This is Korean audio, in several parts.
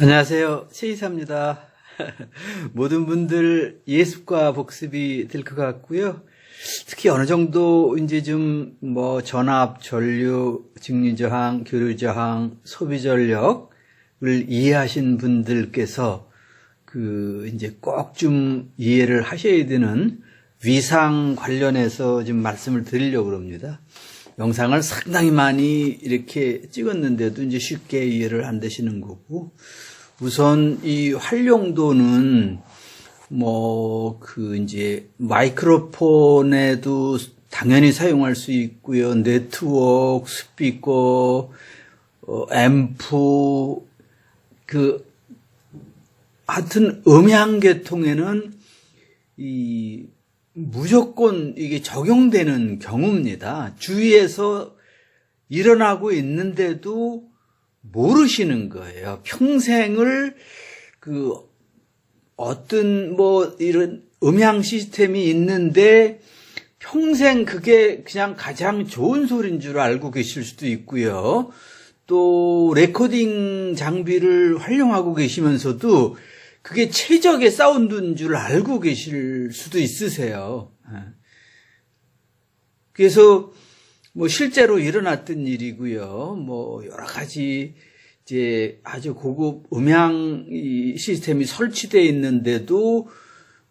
안녕하세요. 최이사입니다. 모든 분들 예습과 복습이 될 것 같고요. 특히 어느 정도 이제 좀 뭐 전압, 전류, 직류 저항, 교류 저항, 소비 전력을 이해하신 분들께서 그 이제 꼭 좀 이해를 하셔야 되는 위상 관련해서 좀 말씀을 드리려고 합니다. 영상을 상당히 많이 이렇게 찍었는데도 이제 쉽게 이해를 안 되시는 거고, 우선 이 활용도는 뭐 그 이제 마이크로폰에도 당연히 사용할 수 있고요. 네트워크, 스피커, 어, 앰프, 그 하여튼 음향 계통에는 이 무조건 이게 적용되는 경우입니다. 주위에서 일어나고 있는데도 모르시는 거예요. 평생을 그 어떤 뭐 이런 음향 시스템이 있는데 평생 그게 그냥 가장 좋은 소리인 줄 알고 계실 수도 있고요. 또 레코딩 장비를 활용하고 계시면서도 그게 최적의 사운드인 줄 알고 계실 수도 있으세요. 예. 그래서 뭐 실제로 일어났던 일이고요. 뭐 여러 가지 이제 아주 고급 음향 이 시스템이 설치되어 있는데도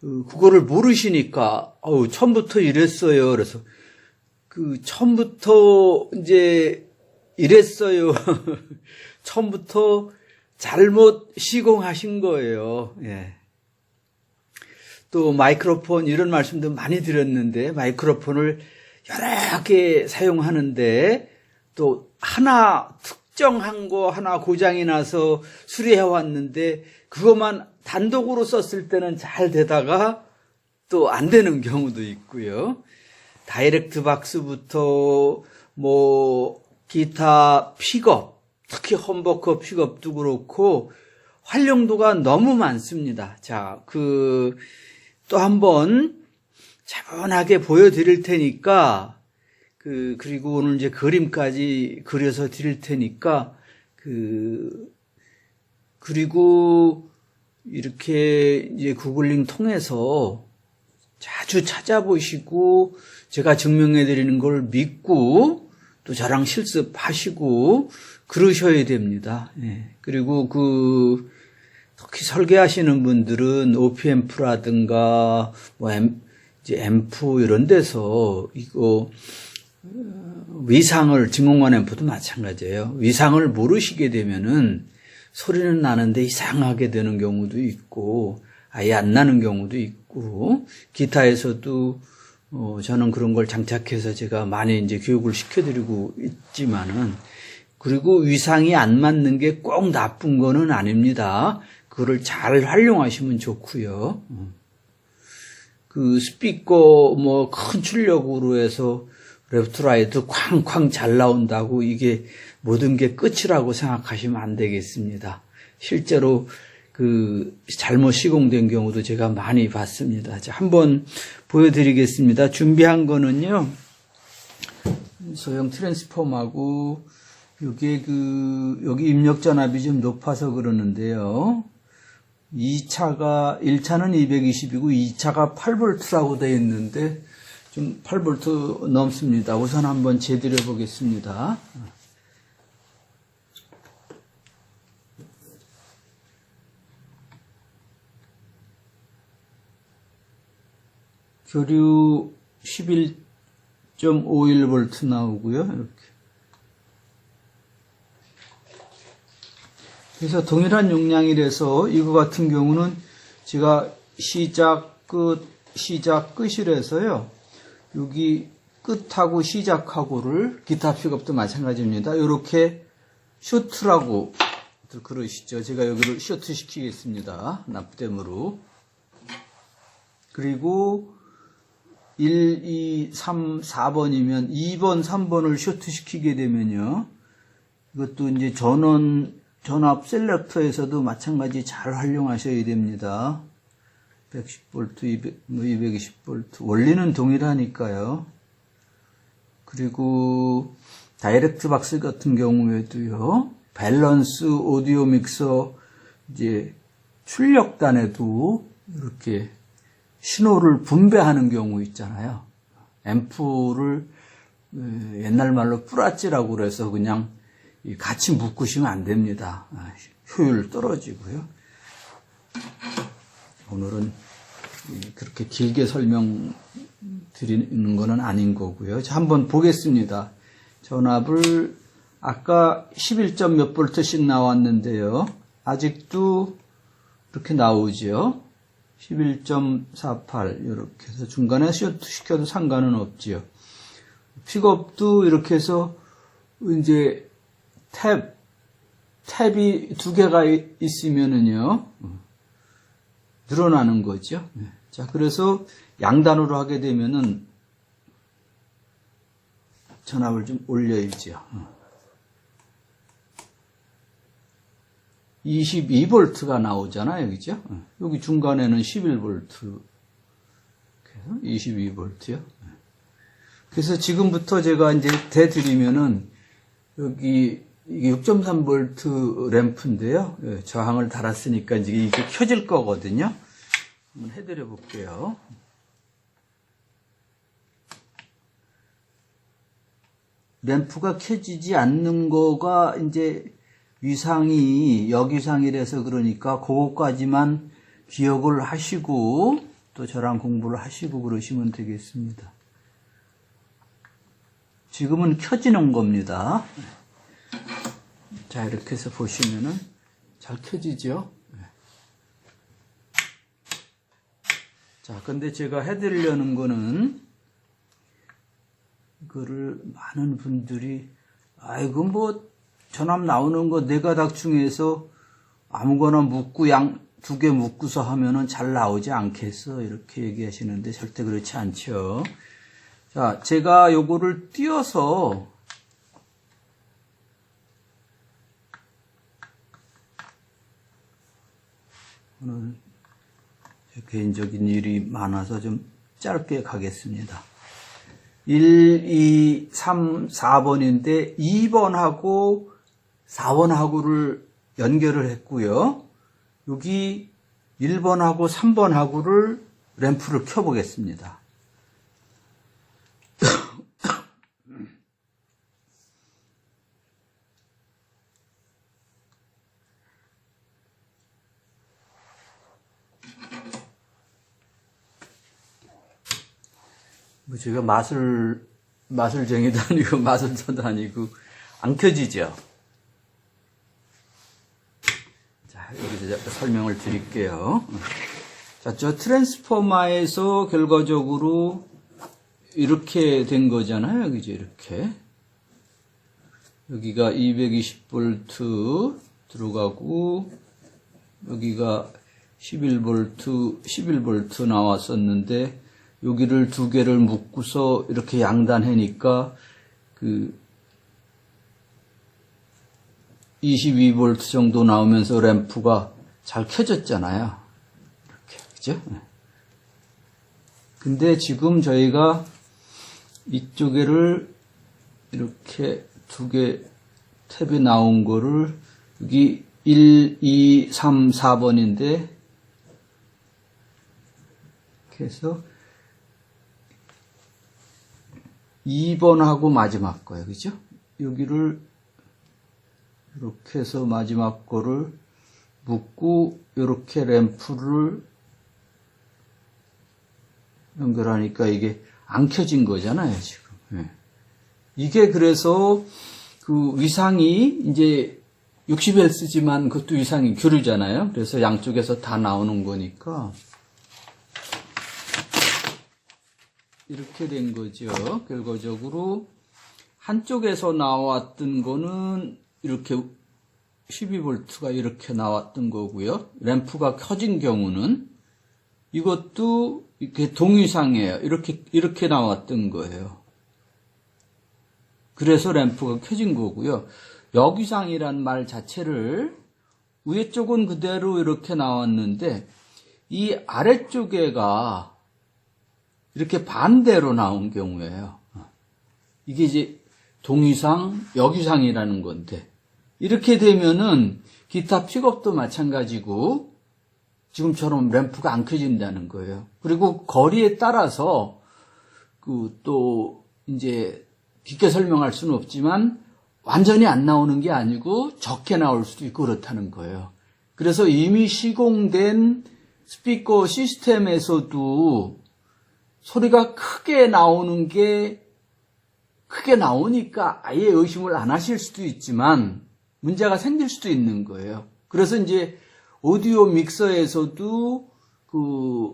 어, 그거를 모르시니까 어우 처음부터 이랬어요. 그래서 그 처음부터 이제 이랬어요. 처음부터 잘못 시공하신 거예요. 예. 또 마이크로폰 이런 말씀도 많이 드렸는데 마이크로폰을 여러 개 사용하는데 또 하나 특정한 거 하나 고장이 나서 수리해 왔는데 그것만 단독으로 썼을 때는 잘 되다가 또 안 되는 경우도 있고요. 다이렉트 박스부터 뭐 기타 픽업, 특히 험버커 픽업도 그렇고 활용도가 너무 많습니다. 자, 그 또 한번 차분하게 보여드릴 테니까 그 그리고 오늘 이제 그림까지 그려서 드릴 테니까 그 그리고 이렇게 이제 구글링 통해서 자주 찾아보시고 제가 증명해 드리는 걸 믿고 또 저랑 실습하시고 그러셔야 됩니다. 예. 그리고 그 특히 설계하시는 분들은 OPM프라든가 뭐 M, 이제 앰프 이런 데서 이거 어, 위상을 진공관 앰프도 마찬가지예요. 위상을 모르시게 되면은 소리는 나는데 이상하게 되는 경우도 있고 아예 안 나는 경우도 있고 기타에서도 어, 저는 그런 걸 장착해서 제가 많이 이제 교육을 시켜드리고 있지만은 그리고 위상이 안 맞는 게 꼭 나쁜 거는 아닙니다. 그거를 잘 활용하시면 좋고요. 그 스피커 뭐 큰 출력으로 해서 레프트라이트 쾅쾅 잘 나온다고 이게 모든 게 끝이라고 생각하시면 안 되겠습니다. 실제로 그 잘못 시공된 경우도 제가 많이 봤습니다. 자, 한번 보여드리겠습니다. 준비한 거는요, 소형 트랜스폼하고 여기에 그 여기 입력 전압이 좀 높아서 그러는데요. 2차가 1차는 220이고 2차가 8V라고 되어 있는데 좀 8V 넘습니다. 우선 한번 재드려 보겠습니다. 교류 11.51V 나오고요. 이렇게. 그래서 동일한 용량이라서 이거 같은 경우는 제가 시작 끝 시작 끝이라서요. 여기 끝하고 시작하고를 기타 픽업도 마찬가지입니다. 이렇게 쇼트라고 그러시죠. 제가 여기를 쇼트 시키겠습니다. 납땜으로. 그리고 1, 2, 3, 4번이면 2번, 3번을 쇼트 시키게 되면요. 이것도 이제 전원 전압 셀렉터에서도 마찬가지 잘 활용하셔야 됩니다. 110V, 200, 220V. 원리는 동일하니까요. 그리고 다이렉트 박스 같은 경우에도요. 밸런스 오디오 믹서 이제 출력단에도 이렇게 신호를 분배하는 경우 있잖아요. 앰프를 어, 옛날 말로 뿌라찌라고 그래서 그냥 이 같이 묶으시면 안 됩니다. 아, 효율 떨어지고요. 오늘은 이 그렇게 길게 설명 드리는 거는 아닌 거고요. 자, 한번 보겠습니다. 전압을 아까 11점 몇 볼트씩 나왔는데요. 아직도 이렇게 나오지요. 11.48 이렇게 해서 중간에 시켜도 상관은 없지요. 픽업도 이렇게 해서 이제 탭 탭이 두 개가 이- 있으면은요 늘어나는 거죠. 네. 자 그래서 양단으로 하게 되면은 전압을 좀 올려야죠. 22볼트가 나오잖아요. 그죠? 여기 중간에는 11볼트. 그래서 22볼트요. 그래서 지금부터 제가 이제 대드리면은 여기 이게 6.3볼트 램프인데요. 예, 저항을 달았으니까 이제 이게 켜질 거거든요. 한번 해드려 볼게요. 램프가 켜지지 않는 거가 이제 위상이 역위상이라서 그러니까 그것까지만 기억을 하시고 또 저랑 공부를 하시고 그러시면 되겠습니다. 지금은 켜지는 겁니다. 자 이렇게 해서 보시면은 잘 켜지죠. 자 근데 제가 해드리려는 거는 그거를 많은 분들이 아이고 뭐 전압 나오는 거 네 가닥 중에서 아무거나 묶고 양 두 개 묶고서 하면은 잘 나오지 않겠어 이렇게 얘기하시는데 절대 그렇지 않죠. 자 제가 요거를 띄어서 오늘 제 개인적인 일이 많아서 좀 짧게 가겠습니다. 1, 2, 3, 4번인데 2번하고 4번하고를 연결을 했고요. 여기 1번하고 3번하고를 램프를 켜보겠습니다. 뭐 제가 맛을 마술쟁이도 아니고 마술사도 아니고 안 켜지죠. 자 여기서 설명을 드릴게요. 자, 저 트랜스포머에서 결과적으로 이렇게 된 거잖아요. 그죠? 이렇게. 여기가 220V 들어가고, 여기가 11V, 11V 나왔었는데, 여기를 두 개를 묶고서 이렇게 양단하니까, 그, 22V 정도 나오면서 램프가 잘 켜졌잖아요. 이렇게, 그죠? 네. 근데 지금 저희가 이쪽에를 이렇게 두 개 탭이 나온 거를 여기 1, 2, 3, 4번인데 이렇게 해서 2번하고 마지막 거예요. 그죠? 여기를 이렇게 해서 마지막 거를 묶고 이렇게 램프를 연결하니까 이게 안 켜진 거잖아요, 지금. 예. 이게 그래서 그 위상이 이제 60Hz지만 그것도 위상이 교류잖아요. 그래서 양쪽에서 다 나오는 거니까 이렇게 된 거죠. 결과적으로 한쪽에서 나왔던 거는 이렇게 12V가 이렇게 나왔던 거고요. 램프가 켜진 경우는 이것도 이렇게 동위상이에요. 이렇게, 이렇게 나왔던 거예요. 그래서 램프가 켜진 거고요. 역위상이란 말 자체를 위에 쪽은 그대로 이렇게 나왔는데 이 아래쪽에가 이렇게 반대로 나온 경우예요. 이게 이제 동위상, 역위상이라는 건데 이렇게 되면은 기타 픽업도 마찬가지고 지금처럼 램프가 안 켜진다는 거예요. 그리고 거리에 따라서 그 또 이제 깊게 설명할 수는 없지만 완전히 안 나오는 게 아니고 적게 나올 수도 있고 그렇다는 거예요. 그래서 이미 시공된 스피커 시스템에서도 소리가 크게 나오는 게 크게 나오니까 아예 의심을 안 하실 수도 있지만 문제가 생길 수도 있는 거예요. 그래서 이제 오디오 믹서에서도 그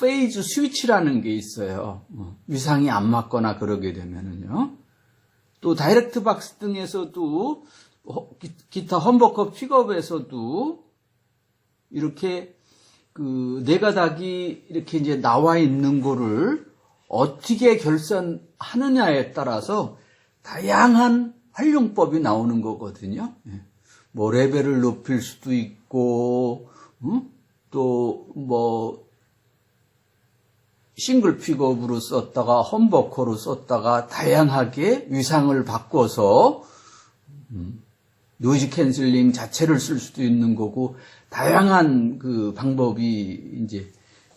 페이즈 스위치라는 게 있어요. 어, 위상이 안 맞거나 그러게 되면은요. 또 다이렉트 박스 등에서도 어, 기- 기타 험버커 픽업에서도 이렇게 그 네 가닥이 이렇게 이제 나와 있는 거를 어떻게 결산하느냐에 따라서 다양한 활용법이 나오는 거거든요. 예. 뭐 레벨을 높일 수도 있고 또뭐 싱글 픽업으로 썼다가 험버커로 썼다가 다양하게 위상을 바꿔서 노이즈 캔슬링 자체를 쓸 수도 있는 거고 다양한 그 방법이 이제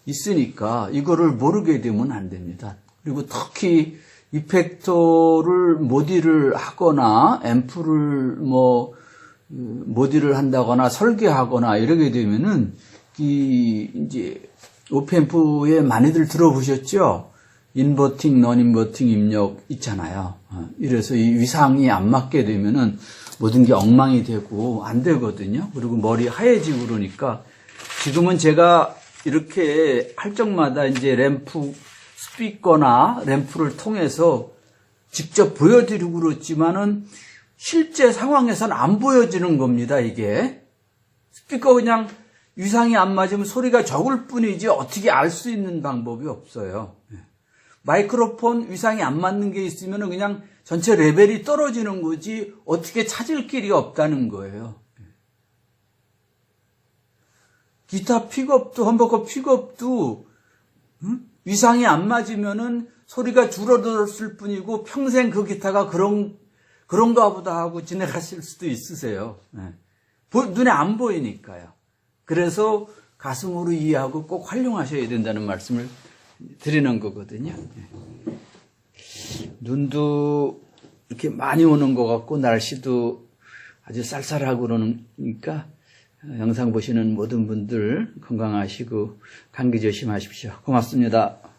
있으니까 이거를 모르게 되면 안 됩니다. 그리고 특히 이펙터를 모디를 하거나 앰프를 뭐 그, 모디를 한다거나 설계하거나 이러게 되면은 이 이제 오펜프에 많이들 들어보셨죠? 인버팅, 넌인버팅 입력 있잖아요. 어, 이래서 이 위상이 안 맞게 되면은 모든 게 엉망이 되고 안 되거든요. 그리고 머리 하얘지고 그러니까 지금은 제가 이렇게 할 적마다 이제 램프 스피커나 램프를 통해서 직접 보여드리고 그렇지만은 실제 상황에서는 안 보여지는 겁니다, 이게. 스피커 그냥 위상이 안 맞으면 소리가 적을 뿐이지 어떻게 알 수 있는 방법이 없어요. 예. 마이크로폰 위상이 안 맞는 게 있으면 그냥 전체 레벨이 떨어지는 거지 어떻게 찾을 길이 없다는 거예요. 예. 기타 픽업도 험버커 픽업도 음? 위상이 안 맞으면은 소리가 줄어들었을 뿐이고 평생 그 기타가 그런 그런가 보다 하고 지나가실 수도 있으세요. 예. 보- 눈에 안 보이니까요. 그래서 가슴으로 이해하고 꼭 활용하셔야 된다는 말씀을 드리는 거거든요. 예. 눈도 이렇게 많이 오는 것 같고 날씨도 아주 쌀쌀하고 그러니까 영상 보시는 모든 분들 건강하시고 감기 조심하십시오. 고맙습니다.